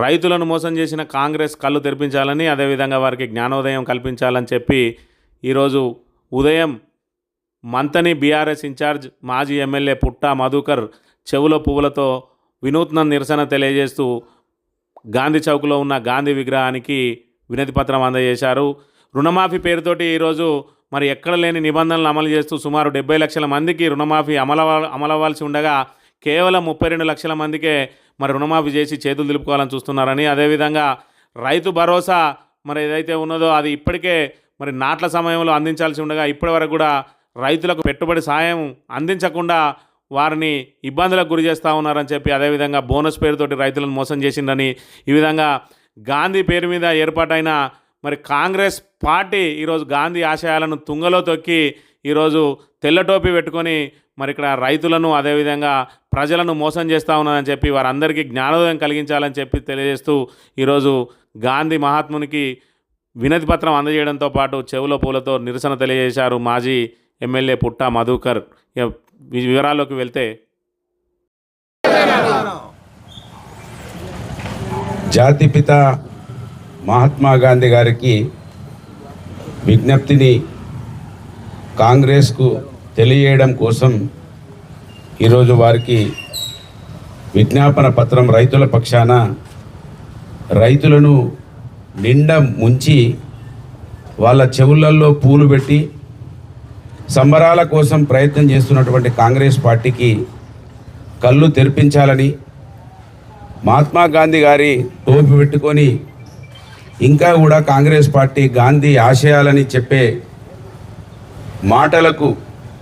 రైతులను మోసం చేసిన కాంగ్రెస్ కళ్ళు తెరిపించాలని అదేవిధంగా వారికి జ్ఞానోదయం కల్పించాలని చెప్పి ఈరోజు ఉదయం మంతని బీఆర్ఎస్ ఇన్ఛార్జ్ మాజీ ఎమ్మెల్యే పుట్టా మధుకర్ చెవుల పువ్వులతో వినూత్న నిరసన తెలియజేస్తూ గాంధీ చౌక్లో ఉన్న గాంధీ విగ్రహానికి వినతిపత్రం అందజేశారు. రుణమాఫీ పేరుతోటి ఈరోజు మరి ఎక్కడ లేని నిబంధనలు అమలు చేస్తూ సుమారు డెబ్బై లక్షల మందికి రుణమాఫీ అమల అమలవ్వాల్సి ఉండగా కేవలం ముప్పై రెండు లక్షల మందికే మరి రుణమాఫీ చేసి చేతులు దులుపుకోవాలని చూస్తున్నారని అదేవిధంగా రైతు భరోసా మరి ఏదైతే ఉన్నదో అది ఇప్పటికే మరి నాట్ల సమయంలో అందించాల్సి ఉండగా ఇప్పటి వరకు కూడా రైతులకు పెట్టుబడి సాయం అందించకుండా వారిని ఇబ్బందులకు గురి చేస్తూ ఉన్నారని చెప్పి అదేవిధంగా బోనస్ పేరుతోటి రైతులను మోసం చేసిందని ఈ విధంగా గాంధీ పేరు మీద ఏర్పాటైన మరి కాంగ్రెస్ పార్టీ ఈరోజు గాంధీ ఆశయాలను తుంగలో తొక్కి ఈరోజు తెల్లటోపి పెట్టుకొని మరి ఇక్కడ రైతులను అదేవిధంగా ప్రజలను మోసం చేస్తూ ఉన్నదని చెప్పి వారందరికీ జ్ఞానోదయం కలిగించాలని చెప్పి తెలియజేస్తూ ఈరోజు గాంధీ మహాత్మునికి వినతి పత్రం అందజేయడంతో పాటు చెవుల పూలతో నిరసన తెలియజేశారు మాజీ ఎమ్మెల్యే పుట్టా మధుకర్. వివరాల్లోకి వెళ్తే జాతిపిత మహాత్మా గాంధీ గారికి విజ్ఞప్తిని కాంగ్రెస్కు తెలియజేయడం కోసం ఈరోజు వారికి విజ్ఞాపన పత్రం రైతుల పక్షాన రైతులను నిండా ముంచి వాళ్ళ చెవులల్లో పూలు పెట్టి సంబరాల కోసం ప్రయత్నం చేస్తున్నటువంటి కాంగ్రెస్ పార్టీకి కళ్ళు తెరిపించాలని మహాత్మా గాంధీ గారి టోపి పెట్టుకొని ఇంకా కూడా కాంగ్రెస్ పార్టీ గాంధీ ఆశయాలని చెప్పే మాటలకు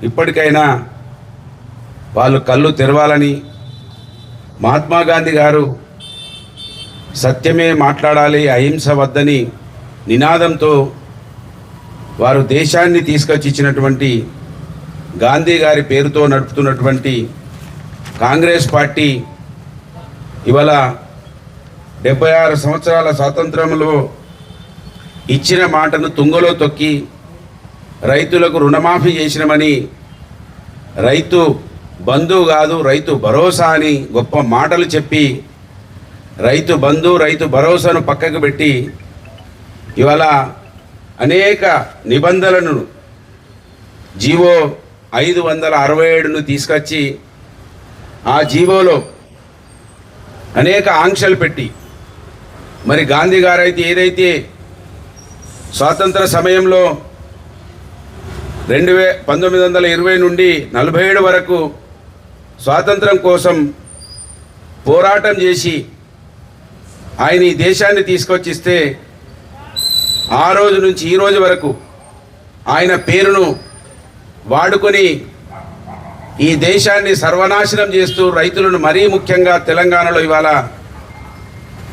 ఇప్పటికైనా వాళ్ళు కళ్ళు తెరవాలని మహాత్మా గాంధీ గారు సత్యమే మాట్లాడాలి అహింస వద్దని నినాదంతో వారు దేశాన్ని తీసుకొచ్చి ఇచ్చినటువంటి గాంధీ గారి పేరుతో నడుపుతున్నటువంటి కాంగ్రెస్ పార్టీ ఇవాళ డెబ్బై ఆరు సంవత్సరాల స్వాతంత్రంలో ఇచ్చిన మాటను తుంగలో తొక్కి రైతులకు రుణమాఫీ చేసినామని రైతు బంధు కాదు రైతు భరోసా అని గొప్ప మాటలు చెప్పి రైతు బంధు రైతు భరోసాను పక్కకు పెట్టి ఇవాళ అనేక నిబంధనలను జీవో ఐదు వందల అరవై ఏడును తీసుకొచ్చి ఆ జీవోలో అనేక ఆంక్షలు పెట్టి మరి గాంధీ గారు అయితే ఏదైతే స్వాతంత్ర సమయంలో రెండు వే పంతొమ్మిది వందల ఇరవై నుండి నలభై ఏడు వరకు స్వాతంత్రం కోసం పోరాటం చేసి ఆయన ఈ దేశాన్ని తీసుకొచ్చిస్తే ఆ రోజు నుంచి ఈ రోజు వరకు ఆయన పేరును వాడుకొని ఈ దేశాన్ని సర్వనాశనం చేస్తూ రైతులను మరీ ముఖ్యంగా తెలంగాణలో ఇవాళ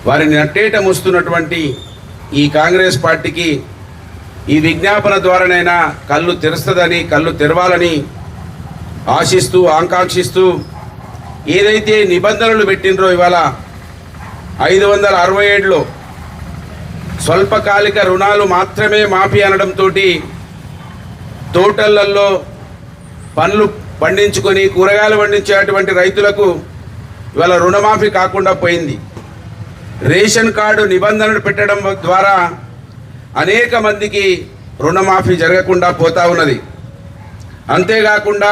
వారిని నట్టేట మూస్తున్నటువంటి ఈ కాంగ్రెస్ పార్టీకి ఈ విజ్ఞాపన ద్వారానైనా కళ్ళు తెరుస్తుందని కళ్ళు తెరవాలని ఆశిస్తూ ఆకాంక్షిస్తూ ఏదైతే నిబంధనలు పెట్టినరో ఇవాళ ఐదు వందల అరవై ఏడులో స్వల్పకాలిక రుణాలు మాత్రమే మాఫీ అనడంతో తోటలలో పండ్లు పండించుకొని కూరగాయలు పండించేటువంటి రైతులకు ఇవాళ రుణమాఫీ కాకుండా పోయింది. రేషన్ కార్డు నిబంధనలు పెట్టడం ద్వారా అనేక మందికి రుణమాఫీ జరగకుండా పోతా ఉన్నది. అంతేకాకుండా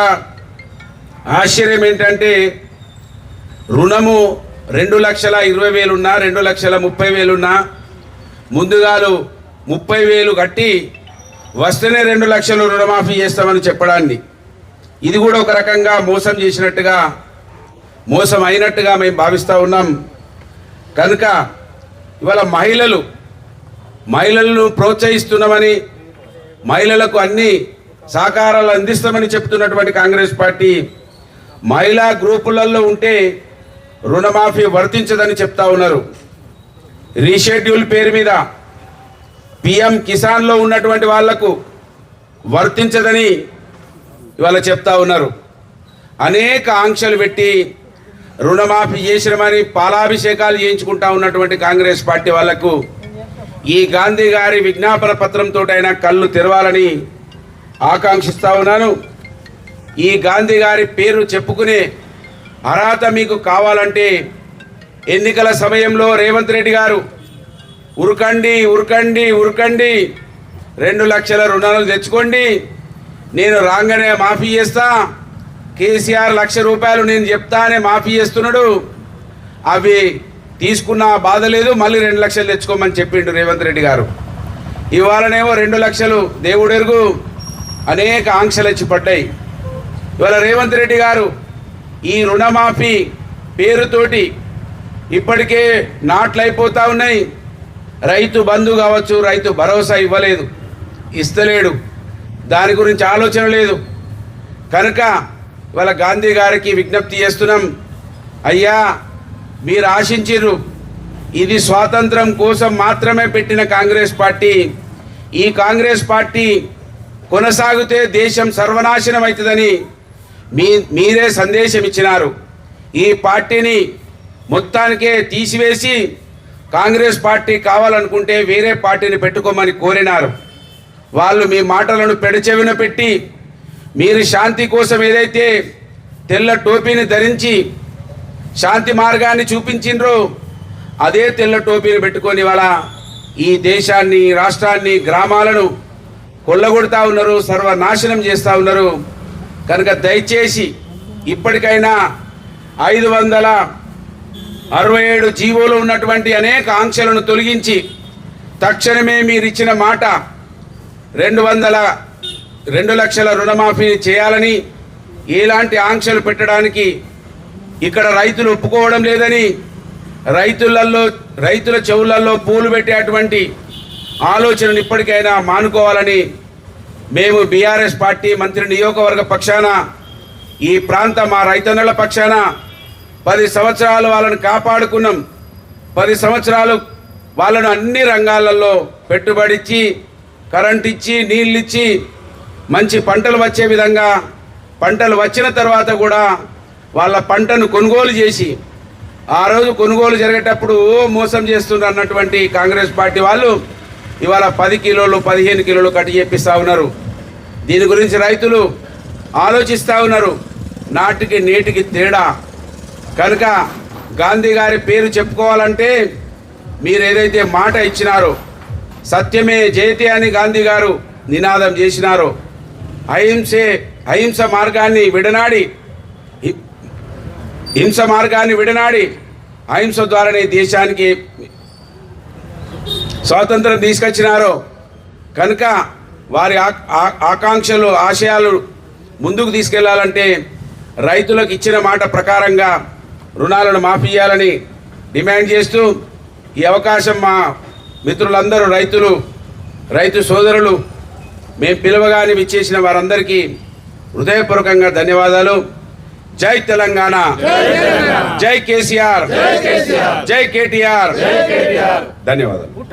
ఆశ్చర్యం ఏంటంటే రుణము రెండు లక్షల ఇరవై వేలున్నా రెండు లక్షల ముప్పై వేలున్నా ముందుగాలు ముప్పై వేలు కట్టి వస్తేనే రెండు లక్షలు రుణమాఫీ చేస్తామని చెప్పడాన్ని. ఇది కూడా ఒక రకంగా మోసం చేసినట్టుగా మోసం అయినట్టుగా మేము భావిస్తూ ఉన్నాం. కనుక ఇవాళ మహిళలు మహిళలను ప్రోత్సహిస్తున్నామని మహిళలకు అన్ని సహకారాలు అందిస్తామని చెప్తున్నటువంటి కాంగ్రెస్ పార్టీ మహిళా గ్రూపులలో ఉంటే రుణమాఫీ వర్తించదని చెప్తా ఉన్నారు. రీషెడ్యూల్ పేరు మీద పిఎం కిసాన్లో ఉన్నటువంటి వాళ్ళకు వర్తించదని ఇవాళ చెప్తా ఉన్నారు. అనేక ఆంక్షలు పెట్టి రుణమాఫీ చేసినమని పాలాభిషేకాలు చేయించుకుంటా ఉన్నటువంటి కాంగ్రెస్ పార్టీ వాళ్ళకు ఈ గాంధీ గారి విజ్ఞాపన పత్రంతో అయినా కళ్ళు తెరవాలని ఆకాంక్షిస్తా ఉన్నాను. ఈ గాంధీ గారి పేరు చెప్పుకునే అర్హత మీకు కావాలంటే ఎన్నికల సమయంలో రేవంత్ రెడ్డి గారు ఉరకండి ఉరకండి ఉరకండి. రెండు లక్షల రుణాలు తెచ్చుకోండి. నేను రాగానే మాఫీ చేస్తా. కేసీఆర్ లక్ష రూపాయలు నేను చెప్తానే మాఫీ చేస్తున్నాడు. అవి తీసుకున్న బాధ లేదు మళ్ళీ రెండు లక్షలు తెచ్చుకోమని చెప్పిండు రేవంత్ రెడ్డి గారు. ఇవాళనేమో రెండు లక్షలు దేవుడెరుగు అనేక ఆంక్షలు వచ్చి పడ్డాయి. ఇవాళ రేవంత్ రెడ్డి గారు ఈ రుణమాఫీ పేరుతోటి ఇప్పటికే నాట్లు ఉన్నాయి. రైతు బంధు కావచ్చు రైతు భరోసా ఇవ్వలేదు ఇస్తలేడు. దాని గురించి ఆలోచన లేదు. కనుక ఇవాళ గాంధీ గారికి విజ్ఞప్తి చేస్తున్నాం. అయ్యా మీరు ఆశించిర్రు. ఇది స్వాతంత్రం కోసం మాత్రమే పెట్టిన కాంగ్రెస్ పార్టీ. ఈ కాంగ్రెస్ పార్టీ కొనసాగితే దేశం సర్వనాశనం అవుతుందని మీ మీరే సందేశం ఇచ్చినారు. ఈ పార్టీని మొత్తానికే తీసివేసి కాంగ్రెస్ పార్టీ కావాలనుకుంటే వేరే పార్టీని పెట్టుకోమని కోరినారు. వాళ్ళు మీ మాటలను పెడచెవిన పెట్టి మీరు శాంతి కోసం ఏదైతే తెల్ల టోపీని ధరించి శాంతి మార్గాన్ని చూపించిండ్రు. అదే తెల్ల టోపీని పెట్టుకొని వాళ్ళ ఈ దేశాన్ని రాష్ట్రాన్ని గ్రామాలను కొల్లగొడతా ఉన్నారు సర్వనాశనం చేస్తూ ఉన్నారు. కనుక దయచేసి ఇప్పటికైనా ఐదు వందల అరవై ఏడు జీవోలు ఉన్నటువంటి అనేక ఆంక్షలను తొలగించి తక్షణమే మీరు ఇచ్చిన మాట రెండు వందల రెండు లక్షల రుణమాఫీ చేయాలని ఎలాంటి ఆంక్షలు పెట్టడానికి ఇక్కడ రైతులు ఒప్పుకోవడం లేదని రైతులలో రైతుల చెవులలో పూలు పెట్టేటువంటి ఆలోచనను ఇప్పటికైనా మానుకోవాలని మేము బీఆర్ఎస్ పార్టీ మంత్రి నియోజకవర్గ పక్షాన ఈ ప్రాంతం మా రైతన్నల పక్షాన పది సంవత్సరాలు వాళ్ళని కాపాడుకున్నాం. పది సంవత్సరాలు వాళ్ళను అన్ని రంగాలలో పెట్టుబడి ఇచ్చి కరెంట్ ఇచ్చి నీళ్ళు ఇచ్చి మంచి పంటలు వచ్చే విధంగా పంటలు వచ్చిన తర్వాత కూడా వాళ్ళ పంటను కొనుగోలు చేసి ఆ రోజు కొనుగోలు జరిగేటప్పుడు మోసం చేస్తున్నారు అన్నటువంటి కాంగ్రెస్ పార్టీ వాళ్ళు ఇవాళ పది కిలోలు పదిహేను కిలోలు కట్టి చెప్పిస్తూ ఉన్నారు. దీని గురించి రైతులు ఆలోచిస్తూ ఉన్నారు. నాటికి నేటికి తేడా. కనుక గాంధీ గారి పేరు చెప్పుకోవాలంటే మీరు ఏదైతే మాట ఇచ్చినారో సత్యమే జయతే అని గాంధీ గారు నినాదం చేసినారో. అహింసే అహింస మార్గాన్ని విడనాడి హింస మార్గాన్ని విడనాడి అహింస ద్వారానే దేశానికి స్వాతంత్రం తీసుకొచ్చినారో. కనుక వారి ఆ- ఆకాంక్షలు ఆశయాలు ముందుకు తీసుకెళ్ళాలంటే రైతులకు ఇచ్చిన మాట ప్రకారంగా రుణాలను మాఫీ చేయాలని డిమాండ్ చేస్తూ ఈ అవకాశం మా మిత్రులందరూ రైతులు రైతు సోదరులు మేము పిలవగానే విచ్చేసిన వారందరికీ హృదయపూర్వకంగా ధన్యవాదాలు. జై తెలంగాణ. జై కేసీఆర్. జై కేటీఆర్. ధన్యవాదాలు.